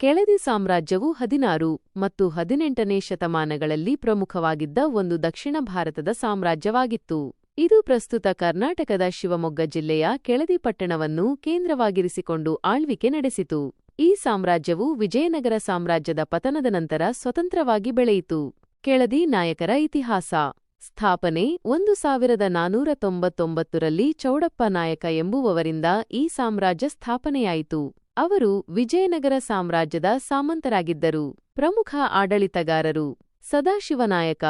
ಕೆಳದಿ ಸಾಮ್ರಾಜ್ಯವು ಹದಿನಾರು ಮತ್ತು ಹದಿನೆಂಟನೇ ಶತಮಾನಗಳಲ್ಲಿ ಪ್ರಮುಖವಾಗಿದ್ದ ಒಂದು ದಕ್ಷಿಣ ಭಾರತದ ಸಾಮ್ರಾಜ್ಯವಾಗಿತ್ತು. ಇದು ಪ್ರಸ್ತುತ ಕರ್ನಾಟಕದ ಶಿವಮೊಗ್ಗ ಜಿಲ್ಲೆಯ ಕೆಳದಿ ಪಟ್ಟಣವನ್ನು ಕೇಂದ್ರವಾಗಿರಿಸಿಕೊಂಡು ಆಳ್ವಿಕೆ ನಡೆಸಿತು. ಈ ಸಾಮ್ರಾಜ್ಯವು ವಿಜಯನಗರ ಸಾಮ್ರಾಜ್ಯದ ಪತನದ ನಂತರ ಸ್ವತಂತ್ರವಾಗಿ ಬೆಳೆಯಿತು. ಕೆಳದಿ ನಾಯಕರ ಇತಿಹಾಸ. ಸ್ಥಾಪನೆ ಒಂದು ಸಾವಿರದ ನಾನೂರ ತೊಂಬತ್ತೊಂಬತ್ತರಲ್ಲಿ ಚೌಡಪ್ಪ ನಾಯಕ ಎಂಬುವವರಿಂದ ಈ ಸಾಮ್ರಾಜ್ಯ ಸ್ಥಾಪನೆಯಾಯಿತು. ಅವರು ವಿಜಯನಗರ ಸಾಮ್ರಾಜ್ಯದ ಸಾಮಂತರಾಗಿದ್ದರು. ಪ್ರಮುಖ ಆಡಳಿತಗಾರರು ಸದಾಶಿವನಾಯಕ,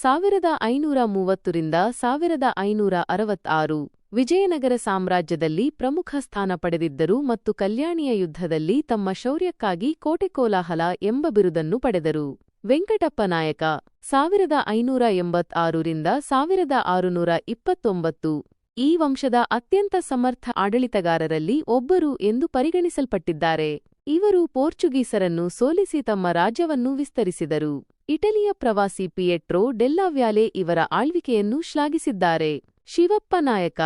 ಸಾವಿರದ ಐನೂರ ಮೂವತ್ತರಿಂದ ಸಾವಿರದ ಐನೂರ ಅರವತ್ತಾರು, ವಿಜಯನಗರ ಸಾಮ್ರಾಜ್ಯದಲ್ಲಿ ಪ್ರಮುಖ ಸ್ಥಾನ ಪಡೆದಿದ್ದರು ಮತ್ತು ಕಲ್ಯಾಣಿಯ ಯುದ್ಧದಲ್ಲಿ ತಮ್ಮ ಶೌರ್ಯಕ್ಕಾಗಿ ಕೋಟೆಕೋಲಾಹಲ ಎಂಬ ಬಿರುದನ್ನು ಪಡೆದರು. ವೆಂಕಟಪ್ಪ ನಾಯಕ, ಸಾವಿರದ ಐನೂರ ಎಂಬತ್ತಾರರಿಂದ ಸಾವಿರದ ಆರುನೂರ ಇಪ್ಪತ್ತೊಂಬತ್ತು ಈ ವಂಶದ ಅತ್ಯಂತ ಸಮರ್ಥ ಆಡಳಿತಗಾರರಲ್ಲಿ ಒಬ್ಬರು ಎಂದು ಪರಿಗಣಿಸಲ್ಪಟ್ಟಿದ್ದಾರೆ. ಇವರು ಪೋರ್ಚುಗೀಸರನ್ನು ಸೋಲಿಸಿ ತಮ್ಮ ರಾಜ್ಯವನ್ನು ವಿಸ್ತರಿಸಿದರು. ಇಟಲಿಯ ಪ್ರವಾಸಿ ಪಿಯೆಟ್ರೋ ಡೆಲ್ಲಾವ್ಯಾಲೆ ಇವರ ಆಳ್ವಿಕೆಯನ್ನು ಶ್ಲಾಘಿಸಿದ್ದಾರೆ. ಶಿವಪ್ಪ ನಾಯಕ,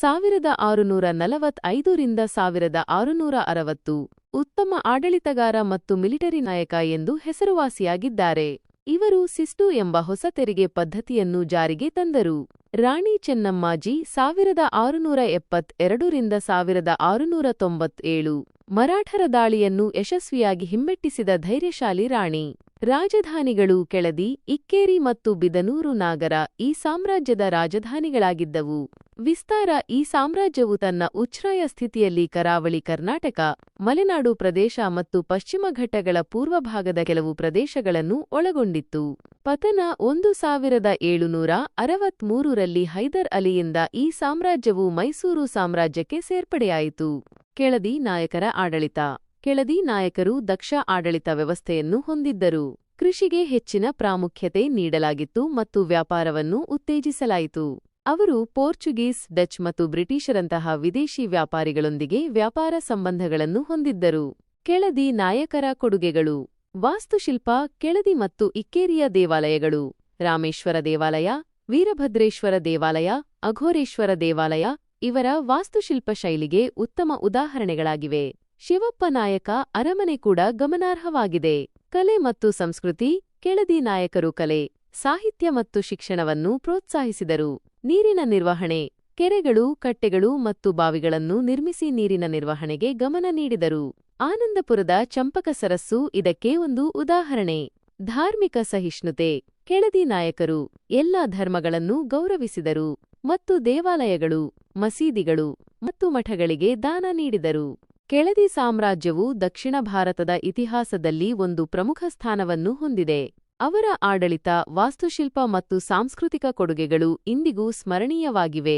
ಸಾವಿರದ ಆರುನೂರ ನಲವತ್ತೈದರಿಂದ ಸಾವಿರದ ಆರುನೂರ ಅರವತ್ತು. ಉತ್ತಮ ಆಡಳಿತಗಾರ ಮತ್ತು ಮಿಲಿಟರಿ ನಾಯಕ ಎಂದು ಹೆಸರುವಾಸಿಯಾಗಿದ್ದಾರೆ. ಇವರು ಸಿಸ್ಟು ಎಂಬ ಹೊಸ ತೆರಿಗೆ ಪದ್ಧತಿಯನ್ನು ಜಾರಿಗೆ ತಂದರು. ರಾಣಿ ಚೆನ್ನಮ್ಮಾಜಿ ಸಾವಿರದ ಆರುನೂರ ಎಪ್ಪತ್ತೆರಡರಿಂದ ಸಾವಿರದ ಆರುನೂರ ತೊಂಬತ್ತೇಳು ಮರಾಠರ ದಾಳಿಯನ್ನು ಯಶಸ್ವಿಯಾಗಿ ಹಿಮ್ಮೆಟ್ಟಿಸಿದ ಧೈರ್ಯಶಾಲಿ ರಾಣಿ. ರಾಜಧಾನಿಗಳು ಕೆಳದಿ, ಇಕ್ಕೇರಿ ಮತ್ತು ಬಿದನೂರು ನಾಗರ ಈ ಸಾಮ್ರಾಜ್ಯದ ರಾಜಧಾನಿಗಳಾಗಿದ್ದವು. ವಿಸ್ತಾರ ಈ ಸಾಮ್ರಾಜ್ಯವು ತನ್ನ ಉಚ್ಛ್ರಾಯ ಸ್ಥಿತಿಯಲ್ಲಿ ಕರಾವಳಿ ಕರ್ನಾಟಕ, ಮಲೆನಾಡು ಪ್ರದೇಶ ಮತ್ತು ಪಶ್ಚಿಮ ಘಟ್ಟಗಳ ಪೂರ್ವಭಾಗದ ಕೆಲವು ಪ್ರದೇಶಗಳನ್ನು ಒಳಗೊಂಡಿತ್ತು. ಪತನ ಒಂದು ಸಾವಿರದ ಏಳುನೂರ ಅರವತ್ಮೂರರಲ್ಲಿ ಹೈದರ್ ಅಲಿಯಿಂದ ಈ ಸಾಮ್ರಾಜ್ಯವು ಮೈಸೂರು ಸಾಮ್ರಾಜ್ಯಕ್ಕೆ ಸೇರ್ಪಡೆಯಾಯಿತು. ಕೆಳದಿ ನಾಯಕರ ಆಡಳಿತ. ಕೆಳದಿ ನಾಯಕರು ದಕ್ಷ ಆಡಳಿತ ವ್ಯವಸ್ಥೆಯನ್ನು ಹೊಂದಿದ್ದರು. ಕೃಷಿಗೆ ಹೆಚ್ಚಿನ ಪ್ರಾಮುಖ್ಯತೆ ನೀಡಲಾಗಿತ್ತು ಮತ್ತು ವ್ಯಾಪಾರವನ್ನು ಉತ್ತೇಜಿಸಲಾಯಿತು. ಅವರು ಪೋರ್ಚುಗೀಸ್, ಡಚ್ ಮತ್ತು ಬ್ರಿಟಿಷರಂತಹ ವಿದೇಶಿ ವ್ಯಾಪಾರಿಗಳೊಂದಿಗೆ ವ್ಯಾಪಾರ ಸಂಬಂಧಗಳನ್ನು ಹೊಂದಿದ್ದರು. ಕೆಳದಿ ನಾಯಕರ ಕೊಡುಗೆಗಳು. ವಾಸ್ತುಶಿಲ್ಪ, ಕೆಳದಿ ಮತ್ತು ಇಕ್ಕೇರಿಯ ದೇವಾಲಯಗಳು. ರಾಮೇಶ್ವರ ದೇವಾಲಯ, ವೀರಭದ್ರೇಶ್ವರ ದೇವಾಲಯ, ಅಘೋರೇಶ್ವರ ದೇವಾಲಯ, ಇವರ ವಾಸ್ತುಶಿಲ್ಪ ಶೈಲಿಗೆ ಉತ್ತಮ ಉದಾಹರಣೆಗಳಾಗಿವೆ. ಶಿವಪ್ಪ ನಾಯಕ ಅರಮನೆ ಕೂಡ ಗಮನಾರ್ಹವಾಗಿದೆ. ಕಲೆ ಮತ್ತು ಸಂಸ್ಕೃತಿ, ಕೆಳದಿ ನಾಯಕರು ಕಲೆ, ಸಾಹಿತ್ಯ ಮತ್ತು ಶಿಕ್ಷಣವನ್ನು ಪ್ರೋತ್ಸಾಹಿಸಿದರು. ನೀರಿನ ನಿರ್ವಹಣೆ, ಕೆರೆಗಳು, ಕಟ್ಟೆಗಳು ಮತ್ತು ಬಾವಿಗಳನ್ನು ನಿರ್ಮಿಸಿ ನೀರಿನ ನಿರ್ವಹಣೆಗೆ ಗಮನ ನೀಡಿದರು. ಆನಂದಪುರದ ಚಂಪಕ ಸರಸ್ಸು ಇದಕ್ಕೆ ಒಂದು ಉದಾಹರಣೆ. ಧಾರ್ಮಿಕ ಸಹಿಷ್ಣುತೆ, ಕೆಳದಿ ನಾಯಕರು ಎಲ್ಲ ಧರ್ಮಗಳನ್ನು ಗೌರವಿಸಿದರು ಮತ್ತು ದೇವಾಲಯಗಳು, ಮಸೀದಿಗಳು ಮತ್ತು ಮಠಗಳಿಗೆ ದಾನ ನೀಡಿದರು. ಕೆಳದಿ ಸಾಮ್ರಾಜ್ಯವು ದಕ್ಷಿಣ ಭಾರತದ ಇತಿಹಾಸದಲ್ಲಿ ಒಂದು ಪ್ರಮುಖ ಸ್ಥಾನವನ್ನು ಹೊಂದಿದೆ. ಅವರ ಆಡಳಿತ, ವಾಸ್ತುಶಿಲ್ಪ ಮತ್ತು ಸಾಂಸ್ಕೃತಿಕ ಕೊಡುಗೆಗಳು ಇಂದಿಗೂ ಸ್ಮರಣೀಯವಾಗಿವೆ.